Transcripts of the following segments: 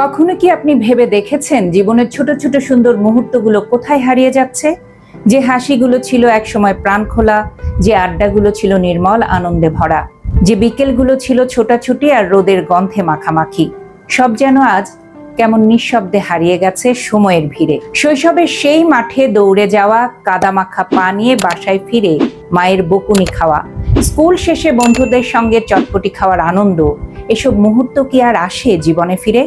কখনো কি আপনি ভেবে দেখেছেন জীবনের ছোট ছোট সুন্দর মুহূর্তগুলো কোথায় হারিয়ে যাচ্ছে? যে হাসিগুলো ছিল একসময় প্রাণ খোলা যে আড্ডাগুলো ছিল নির্মল, আনন্দে ভরা, যে বিকেলগুলো ছিল ছোটাছুটি আর রোদের গন্ধে মাখামাখি। সব যেন আজ কেমন নিঃশব্দে হারিয়ে গেছে সময়ের ভিড়ে। শৈশবের সেই মাঠে দৌড়ে যাওয়া, কাদামাখা পা নিয়ে বাসায় ফিরে মায়ের বকুনি খাওয়া, স্কুল শেষে বন্ধুদের সঙ্গে চটপটি খাওয়ার আনন্দ, এসব মুহূর্ত কি আর আসে জীবনে ফিরে?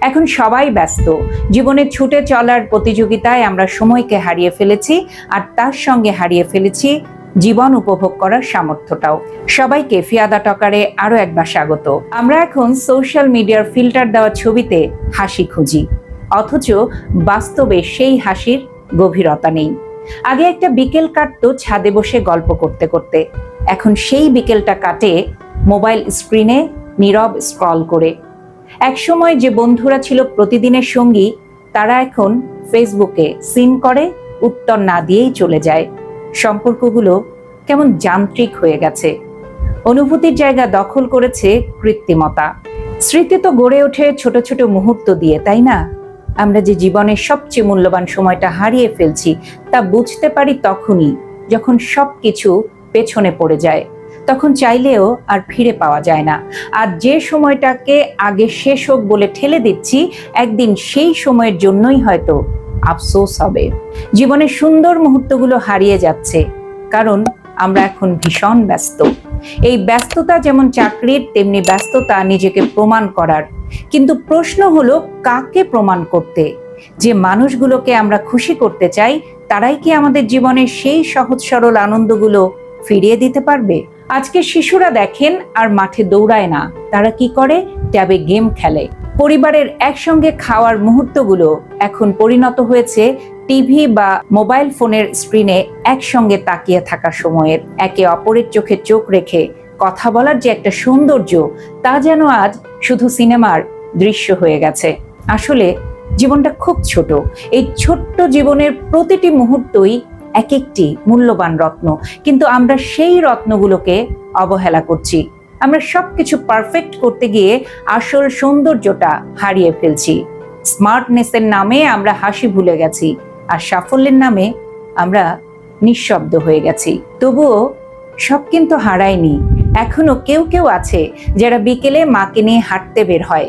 এখন সবাই ব্যস্ত। জীবনে ছুটে চলার প্রতিযোগিতায় আমরা সময়কে হারিয়ে ফেলেছি আর তার সঙ্গে হারিয়ে ফেলেছি জীবন উপভোগ করার সামর্থ্যটাও। সবাইকে ফিয়াদা টকারে আরও একবার স্বাগত। আমরা এখন সোশ্যাল মিডিয়ার ফিল্টার দেওয়া ছবিতে হাসি খুঁজি। অথচ বাস্তবে সেই হাসির গভীরতা নেই। আগে একটা বিকেল কাটতো ছাদে বসে গল্প করতে করতে। এখন সেই বিকেলটা কাটে মোবাইল স্ক্রিনে নীরব স্ক্রল করে। একসময় যে বন্ধুরা ছিল প্রতিদিনের সঙ্গী, তারা এখন ফেসবুকে সিন করে, উত্তর না দিয়েই চলে যায়। সম্পর্কগুলো কেমন যান্ত্রিক হয়ে গেছে। অনুভূতির জায়গা দখল করেছে কৃত্রিমতা। স্মৃতি তো গড়ে ওঠে ছোট ছোট মুহূর্ত দিয়ে, তাই না? আমরা যে জীবনের সবচেয়ে মূল্যবান সময়টা হারিয়ে ফেলছি, তা বুঝতে পারি তখনই, যখন সবকিছু পেছনে পড়ে যায়। তখন চাইলেও আর ফিরে পাওয়া যায় না। আর যে সময়টাকে আগে শেষ হোক বলে ঠেলে দিচ্ছি, একদিন সেই সময়ের জন্যই হয়তো আফসোস হবে। জীবনের সুন্দর মুহূর্তগুলো হারিয়ে যাচ্ছে, কারণ আমরা এখন ভীষণ ব্যস্ত। এই ব্যস্ততা যেমন চাকরির, তেমনি ব্যস্ততা নিজেকে প্রমাণ করার। কিন্তু প্রশ্ন হলো, কাকে প্রমাণ করতে? যে মানুষগুলোকে আমরা খুশি করতে চাই, তারাই কি আমাদের জীবনের সেই সহজ সরল আনন্দগুলো ফিরিয়ে দিতে পারবে? আজকে শিশুরা দেখেন আর মাঠে দৌড়ায় না। তারা কি করে? ট্যাবে গেম খেলে। পরিবারের একসঙ্গে খাওয়ার মুহূর্তগুলো এখন পরিণত হয়েছে টিভি বা মোবাইল ফোনের স্ক্রিনে একসঙ্গে তাকিয়ে থাকা সময়ের। একে অপরের চোখে চোখ রেখে কথা বলার যে একটা সৌন্দর্য, তা যেন আজ শুধু সিনেমার দৃশ্য হয়ে গেছে। আসলে জীবনটা খুব ছোট। এই ছোট্ট জীবনের প্রতিটি মুহূর্তই এক একটি মূল্যবান রত্ন। কিন্তু আমরা সেই রত্নগুলোকে অবহেলা করছি। আমরা সবকিছু পারফেক্ট করতে গিয়ে আসল সৌন্দর্যটা হারিয়ে ফেলছি। স্মার্টনেসের নামে আমরা হাসি ভুলে গেছি আর সাফল্যের নামে আমরা নিঃশব্দ হয়ে গেছি। তবুও সব কিন্তু হারায়নি। এখনও কেউ কেউ আছে যারা বিকেলে মাকে নিয়ে হাঁটতে বের হয়।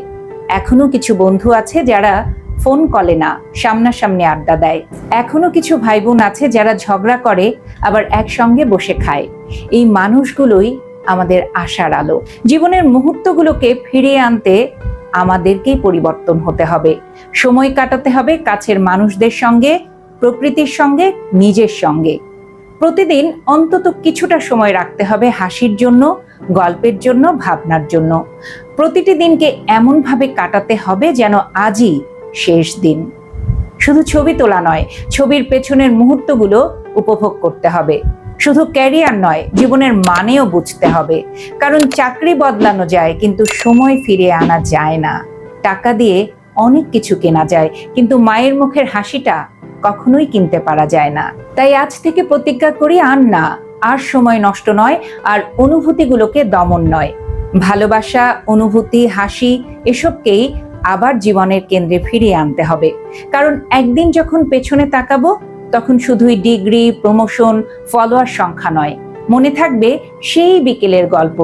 এখনও কিছু বন্ধু আছে যারা ফোন কলে না, সামনাসামনি আড্ডা দেয়। এখনও কিছু ভাই বোন আছে যারা ঝগড়া করে, আবার একসঙ্গে বসে খায়। এই মানুষগুলোই আমাদের আশার আলো। জীবনের মুহূর্তগুলোকে ফিরিয়ে আনতে আমাদেরকেই পরিবর্তন হতে হবে। সময় কাটাতে হবে কাছের মানুষদের সঙ্গে, প্রকৃতির সঙ্গে, নিজের সঙ্গে। প্রতিদিন অন্তত কিছুটা সময় রাখতে হবে হাসির জন্য, গল্পের জন্য, ভাবনার জন্য। প্রতিটি দিনকে এমনভাবে কাটাতে হবে যেন আজই শেষ দিন। শুধু ছবি তোলা নয়, ছবির পেছনের মুহূর্তগুলো উপভোগ করতে হবে। শুধু ক্যারিয়ার নয়, জীবনের মানেও বুঝতে হবে। কারণ চাকরি বদলানো যায়, কিন্তু সময় ফিরিয়ে আনা যায় না। টাকা দিয়ে অনেক কিছু কেনা যায়, কিন্তু মায়ের মুখের হাসিটা কখনোই কিনতে পারা যায় না। তাই আজ থেকে প্রতিজ্ঞা করি, আর না, আর সময় নষ্ট নয়, আর অনুভূতিগুলোকে দমন নয়। ভালোবাসা, অনুভূতি, হাসি, এসবকেই আবার জীবনের কেন্দ্রে ফিরিয়ে আনতে হবে। কারণ একদিন যখন পেছনে তাকাবো, তখন শুধুই ডিগ্রি, প্রমোশন, ফলোয়ার সংখ্যা নয়। মনে থাকবে সেই বিকেলের গল্প,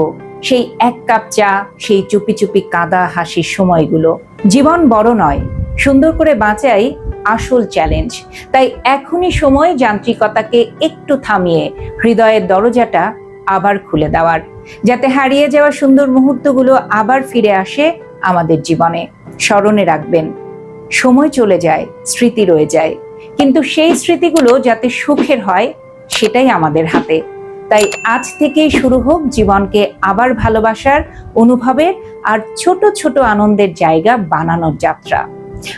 সেই এক কাপ চা, সেই চুপি চুপি কাদা হাসির সময়গুলো। জীবন বড় নয়, সুন্দর করে বাঁচাই আসল চ্যালেঞ্জ তাই এখনই সময় যান্ত্রিকতাকে একটু থামিয়ে হৃদয়ের দরজাটা আবার খুলে দেওয়ার, যাতে হারিয়ে যাওয়া সুন্দর মুহূর্তগুলো আবার ফিরে আসে আমাদের জীবনে। স্মরণে রাখবেন। সময় চলে যায়, স্মৃতি রয়ে যায়। কিন্তু সেই স্মৃতিগুলো যাতে সুখের হয়, সেটাই আমাদের হাতে। তাই আজ থেকেই শুরু হোক জীবনকে আবার ভালোবাসার, অনুভবের আর ছোট ছোট আনন্দের জায়গা বানানোর যাত্রা।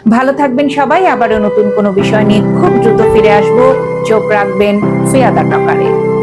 ভালো থাকবেন সবাই, আবারও নতুন কোনো বিষয় নিয়ে খুব দ্রুত ফিরে আসব। চোখ রাখবেন ফিয়াদা টকারে